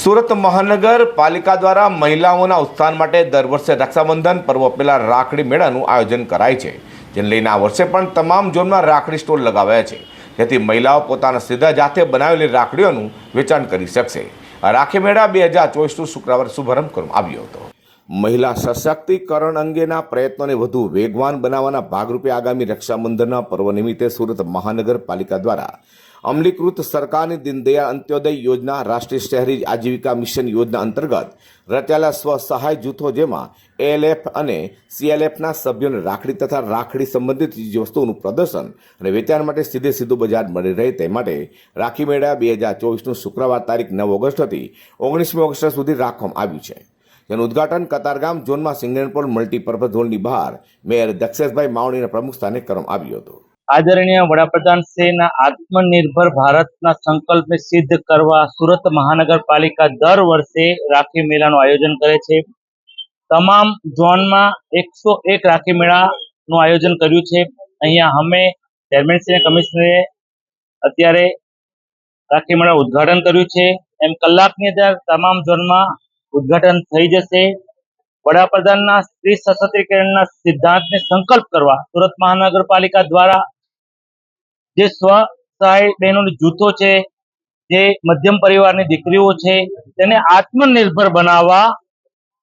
સુરત મહાનગરપાલિકા દ્વારા મહિલાઓના ઉત્થાન માટે દર વર્ષે રક્ષાબંધન પર્વ પહેલાં રાખડી મેળાનું આયોજન કરાય છે, જેને લઈને આ વર્ષે પણ તમામ ઝોનમાં રાખડી સ્ટોલ લગાવ્યા છે. જેથી મહિલાઓ પોતાના સીધા જાતે બનાવેલી રાખડીઓનું વેચાણ કરી શકશે. આ રાખી મેળા બે હજાર ચોવીસનું શુક્રવારે શુભારંભ કરવામાં આવ્યો હતો. મહિલા સશક્તિકરણ અંગેના પ્રયત્નોને વધુ વેગવાન બનાવવાના ભાગરૂપે આગામી રક્ષાબંધનના પર્વ નિમિત્તે સુરત મહાનગરપાલિકા દ્વારા અમલીકૃત સરકારની દીનદયાળ અંત્યોદય યોજના, રાષ્ટ્રીય શહેરી આજીવિકા મિશન યોજના અંતર્ગત રચાયેલા સ્વ સહાય જૂથો જેમાં એએલએફ અને સીએલએફના સભ્યોને રાખડી તથા રાખડી સંબંધિત વસ્તુઓનું પ્રદર્શન અને વેચાણ માટે સીધે સીધું બજાર મળી રહે તે માટે રાખી મેળા બે હજાર ચોવીસનું શુક્રવાર તારીખ નવ ઓગસ્ટથી ઓગણીસમી ઓગસ્ટ સુધી રાખવામાં આવ્યું છે. જેનું ઉદઘાટન કતારગામ ઝોનમાં સિંગણપોલ મલ્ટીપર્પઝ ઝોનની બહાર મેયર દક્ષેશભાઈ માવણીના પ્રમુખ સ્થાને કરવામાં આવ્યું હતું. આદરણીય વડાપ્રધાન શ્રીના આત્મનિર્ભર ભારતના સંકલ્પને સિદ્ધ કરવા સુરત મહાનગરપાલિકા દર વર્ષે રાખી મેળાનું આયોજન કરે છે. તમામ ઝોનમાં એકસો એક રાખી મેળાનું આયોજન કર્યું છે. અહીંયા અમે ચેરમેનશ્રી કમિશનરે અત્યારે રાખી મેળા ઉદ્ઘાટન કર્યું છે. એમ કલાકની અંદર તમામ ઝોનમાં ઉદ્ઘાટન થઈ જશે. વડાપ્રધાનના સ્ત્રી સશક્તિકરણના સિદ્ધાંતને સંકલ્પ કરવા સુરત મહાનગરપાલિકા દ્વારા જે સ્વ સહાય બહેનોની જૂથો છે, જે મધ્યમ પરિવારની દીકરીઓ છે, તેને આત્મનિર્ભર બનાવવા,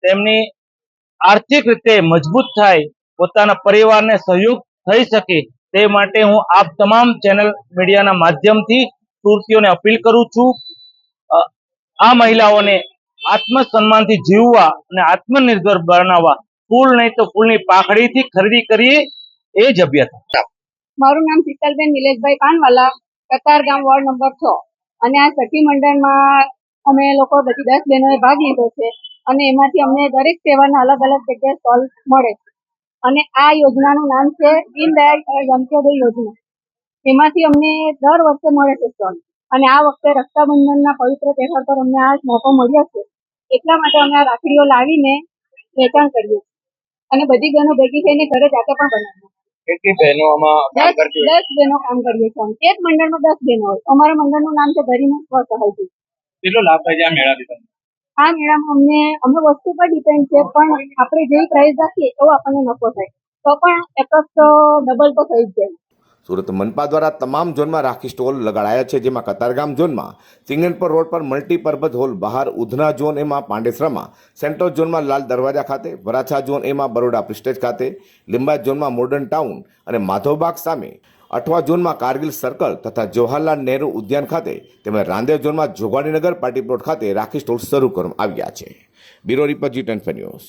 તેમની આર્થિક રીતે મજબૂત થાય, પોતાના પરિવારને સહયોગ થઈ શકે તે માટે હું આપ તમામ ચેનલ મીડિયાના માધ્યમથી સુરતીઓને અપીલ કરું છું. આ મહિલાઓને આત્મસન્માનથી જીવવા અને આત્મનિર્ભર બનાવવા. ફૂલ નહીં તો ફૂલની પાખડીથી ખરીદી કરીએ એ જ અભ્યાસ. મારું નામ શીતલબેન નિલેશભાઈ પાનવાલા કતારગામ વોર્ડ નંબર છ. અને આ સખી મંડળમાં અમે લોકો બધી દસ બહેનોએ ભાગ લીધો છે અને એમાંથી અમને દરેક સેવાના અલગ અલગ જગ્યાએ સ્ટોલ મળે. છે અને આ યોજનાનું નામ છે દીનદયાળ અંત્યોદય યોજના. એમાંથી અમને દર વર્ષે મળે છે સ્ટોલ. અને આ વખતે રક્ષાબંધનના પવિત્ર તહેવાર પર અમને આ મોકો મળ્યો છે. એટલા માટે અમે આ રાખડીઓ લાવીને વેચાણ કરીએ અને બધી બહેનો ભેગી થઈને ઘરે જાતે પણ બનાવીએ કેટલી બહેનો આમાં દસ બહેનો કામ કરીએ છીએ એક મંડળમાં દસ બહેનો હોય. અમારા મંડળનું નામ છે ધરીને સ્વ સહાય જૂથ. કેટલો લાભ થાય છે આ મેળાથી તમને? આ મેળામાં અમને અમે વસ્તુ પર ડિપેન્ડ છે પણ આપણે જેવી પ્રાઇસ રાખીએ એવો આપણને નફો થાય. તો પણ એપ્રોક્સ ડબલ તો થઈ જ જાય. સુરત મનપા દ્વારા તમામ ઝોનમાં રાખી સ્ટોલ લગાડાયા છે, જેમાં કતારગામ ઝોનમાં સિંગણપર રોડ પર મલ્ટીપર્પઝ હોલ બહાર, ઉધના ઝોન એમાં, પાંડેસરામાં, સેન્ટ્રલ ઝોનમાં લાલ દરવાજા ખાતે, વરાછા ઝોન એમાં, બરોડા પ્રિસ્ટેજ ખાતે, લિંબાયત ઝોનમાં મોડર્ન ટાઉન અને માધવબાગ સામે, અઠવા ઝોનમાં કારગિલ સર્કલ તથા જવાહરલાલ નહેરુ ઉદ્યાન ખાતે, તેમજ રાંદેર ઝોનમાં જોગાણીનગર પાર્ટી પ્લોટ ખાતે રાખી સ્ટોલ શરૂ કરવામાં આવ્યા છે. Bureau report G ten news.